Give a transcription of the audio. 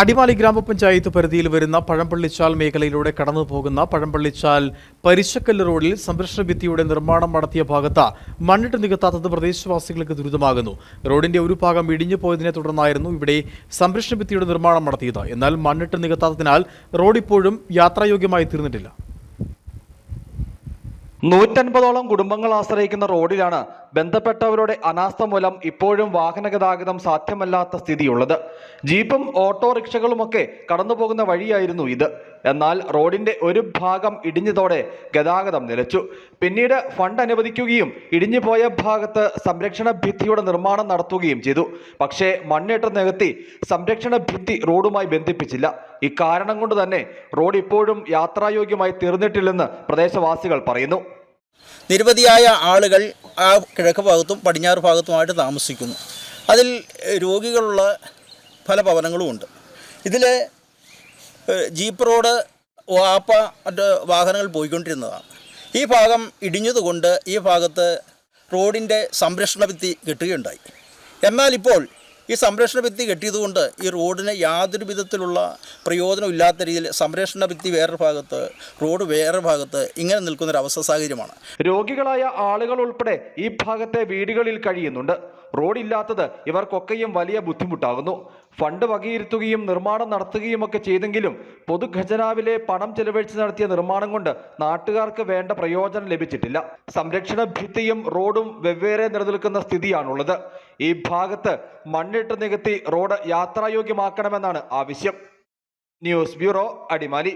അടിമാലി ഗ്രാമപഞ്ചായത്ത് പരിധിയിൽ വരുന്ന പഴംപള്ളിച്ചാൽ മേഖലയിലൂടെ കടന്നു പോകുന്ന പഴംപള്ളിച്ചാൽ പരിശക്കല്ല് റോഡിൽ സംരക്ഷണ ഭിത്തിയുടെ നിർമ്മാണം നടത്തിയ ഭാഗത്ത് മണ്ണിട്ട് നികത്താത്തത് പ്രദേശവാസികൾക്ക് ദുരിതമാകുന്നു. റോഡിന്റെ ഒരു ഭാഗം ഇടിഞ്ഞു പോയതിനെ തുടർന്നായിരുന്നു ഇവിടെ സംരക്ഷണ ഭിത്തിയുടെ നിർമ്മാണം നടത്തിയത്. എന്നാൽ മണ്ണിട്ട് നികത്താത്തതിനാൽ റോഡ് ഇപ്പോഴും യാത്രായോഗ്യമായി തീർന്നിട്ടില്ല. നൂറ്റൻപതോളം കുടുംബങ്ങൾ ആശ്രയിക്കുന്ന റോഡിലാണ് ബന്ധപ്പെട്ടവരുടെ അനാസ്ഥ മൂലം ഇപ്പോഴും വാഹന ഗതാഗതം സാധ്യമല്ലാത്ത സ്ഥിതിയുള്ളത്. ജീപ്പും ഓട്ടോറിക്ഷകളുമൊക്കെ കടന്നുപോകുന്ന വഴിയായിരുന്നു ഇത്. എന്നാൽ റോഡിന്റെ ഒരു ഭാഗം ഇടിഞ്ഞതോടെ ഗതാഗതം നിലച്ചു. പിന്നീട് ഫണ്ട് അനുവദിക്കുകയും ഇടിഞ്ഞുപോയ ഭാഗത്ത് സംരക്ഷണ ഭിത്തിയുടെ നിർമ്മാണം നടത്തുകയും ചെയ്തു. പക്ഷേ മണ്ണിട്ട് നികത്തി സംരക്ഷണ ഭിത്തി റോഡുമായി ബന്ധിപ്പിച്ചില്ല. ഇക്കാരണം കൊണ്ട് തന്നെ റോഡ് ഇപ്പോഴും യാത്രായോഗ്യമായി തീർന്നിട്ടില്ലെന്ന് പ്രദേശവാസികൾ പറയുന്നു. നിരവധിയായ ആളുകൾ ആ കിഴക്ക് ഭാഗത്തും പടിഞ്ഞാറ് ഭാഗത്തുമായിട്ട് താമസിക്കുന്നു. അതിൽ രോഗികളുള്ള പല ഭവനങ്ങളുമുണ്ട്. ഇതിൽ ജീപ്പ് റോഡ് വാപ്പ മറ്റ് വാഹനങ്ങൾ പോയിക്കൊണ്ടിരുന്നതാണ്. ഈ ഭാഗം ഇടിഞ്ഞതുകൊണ്ട് ഈ ഭാഗത്ത് റോഡിന്റെ സംരക്ഷണ ഭിത്തി കിട്ടുകയുണ്ടായി. എന്നാൽ ഇപ്പോൾ ഈ സംരക്ഷണ ഭിത്തി കെട്ടിയതുകൊണ്ട് ഈ റോഡിന് യാതൊരു വിധത്തിലുള്ള പ്രയോജനമില്ലാത്ത രീതിയിൽ സംരക്ഷണ ഭിത്തി വേറൊരു ഭാഗത്ത് റോഡ് വേറെ ഭാഗത്ത് ഇങ്ങനെ നിൽക്കുന്നൊരവസ്ഥ സാഹചര്യമാണ്. രോഗികളായ ആളുകൾ ഉൾപ്പെടെ ഈ ഭാഗത്തെ വീടുകളിൽ കഴിയുന്നുണ്ട്. റോഡ് ഇല്ലാത്തത് ഇവർക്കൊക്കെയും വലിയ ബുദ്ധിമുട്ടാകുന്നു. ഫണ്ട് വകയിരുത്തുകയും നിർമ്മാണം നടത്തുകയും ഒക്കെ ചെയ്തെങ്കിലും പൊതുഖജനാവിലെ പണം ചെലവഴിച്ച് നടത്തിയ നിർമ്മാണം കൊണ്ട് നാട്ടുകാർക്ക് വേണ്ട പ്രയോജനം ലഭിച്ചിട്ടില്ല. സംരക്ഷണ ഭിത്തിയും റോഡും വെവ്വേറെ നിലനിൽക്കുന്ന സ്ഥിതിയാണുള്ളത്. ഈ ഭാഗത്ത് മണ്ണിട്ട് നികത്തി റോഡ് യാത്രായോഗ്യമാക്കണമെന്നാണ് ആവശ്യം ന്യൂസ് ബ്യൂറോ അടിമാലി.